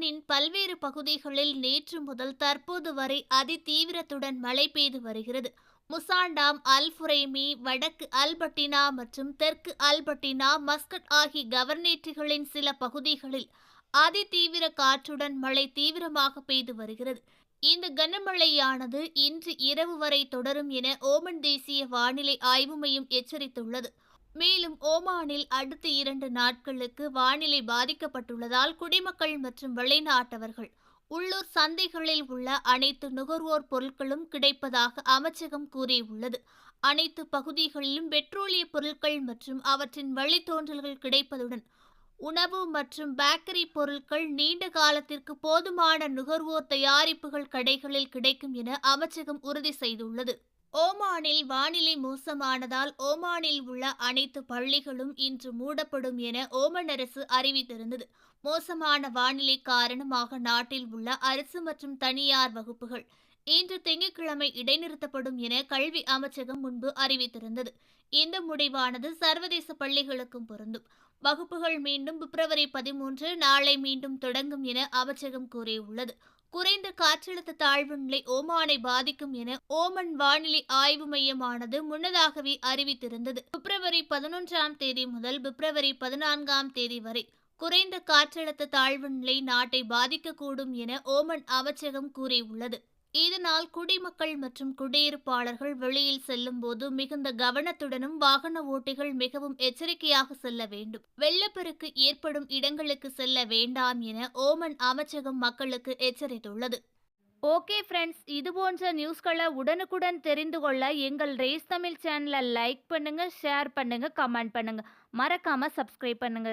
ஓமானின் பல்வேறு பகுதிகளில் நேற்று முதல் தற்போது வரை அதிதீவிரத்துடன் மழை பெய்து வருகிறது. முசாண்டாம் அல் ஃபுரைமி வடக்கு அல்பட்டினா மற்றும் தெற்கு அல்பட்டினா மஸ்கட் ஆகிய கவர்னேட்டுகளின் சில பகுதிகளில் அதிதீவிர காற்றுடன் மழை தீவிரமாக பெய்து வருகிறது. இந்த கனமழையானது இன்று இரவு வரை தொடரும் என ஓமன் தேசிய வானிலை ஆய்வு மையம் எச்சரித்துள்ளது. மேலும் ஓமானில் அடுத்த இரண்டு நாட்களுக்கு வானிலை பாதிக்கப்பட்டுள்ளதால் குடிமக்கள் மற்றும் வெளிநாட்டவர்கள் உள்ளூர் சந்தைகளில் உள்ள அனைத்து நுகர்வோர் பொருட்களும் கிடைப்பதாக அமைச்சகம் கூறியுள்ளது. அனைத்து பகுதிகளிலும் பெட்ரோலிய பொருட்கள் மற்றும் அவற்றின் வழித்தோன்றல்கள் கிடைப்பதுடன் உணவு மற்றும் பேக்கரி பொருட்கள் நீண்ட காலத்திற்கு போதுமான நுகர்வோர் தயாரிப்புகள் கடைகளில் கிடைக்கும் என அமைச்சகம் உறுதி செய்துள்ளது. ஓமானில் வானிலை மோசமானதால் ஓமானில் உள்ள அனைத்து பள்ளிகளும் இன்று மூடப்படும் என ஓமன் அரசு அறிவித்திருந்தது. மோசமான வானிலை காரணமாக நாட்டில் உள்ள அரசு மற்றும் தனியார் வகுப்புகள் இன்று திங்கட்கிழமை இடைநிறுத்தப்படும் என கல்வி அமைச்சகம் முன்பு அறிவித்திருந்தது. இந்த முடிவானது சர்வதேச பள்ளிகளுக்கும் பொருந்தும். வகுப்புகள் மீண்டும் பிப்ரவரி பதிமூன்று நாளை மீண்டும் தொடங்கும் என அமைச்சகம் கூறியுள்ளது. குறைந்த காற்றழுத்த தாழ்வு நிலை ஓமானை பாதிக்கும் என ஓமன் வானிலை ஆய்வு மையமானது முன்னதாகவே அறிவித்திருந்தது. பிப்ரவரி பதினொன்றாம் தேதி முதல் பிப்ரவரி பதினான்காம் தேதி வரை குறைந்த காற்றழுத்த தாழ்வு நிலை நாட்டை பாதிக்கக்கூடும் என ஓமன் அமைச்சகம் கூறியுள்ளது. இதனால் குடிமக்கள் மற்றும் குடியிருப்பாளர்கள் வெளியில் செல்லும் போது மிகுந்த கவனத்துடனும் வாகன ஓட்டிகள் மிகவும் எச்சரிக்கையாக செல்ல வேண்டும். வெள்ளப்பெருக்கு ஏற்படும் இடங்களுக்கு செல்ல வேண்டாம் என ஓமன் அமைச்சகம் மக்களுக்கு எச்சரித்துள்ளது. ஓகே ஃப்ரெண்ட்ஸ் இது போன்ற நியூஸ்களை உடனுக்குடன் தெரிந்து கொள்ள எங்கள் ரேஸ் தமிழ் சேனலை லைக் பண்ணுங்க ஷேர் பண்ணுங்க கமெண்ட் பண்ணுங்க. மறக்காம சப்ஸ்கிரைப் பண்ணுங்க.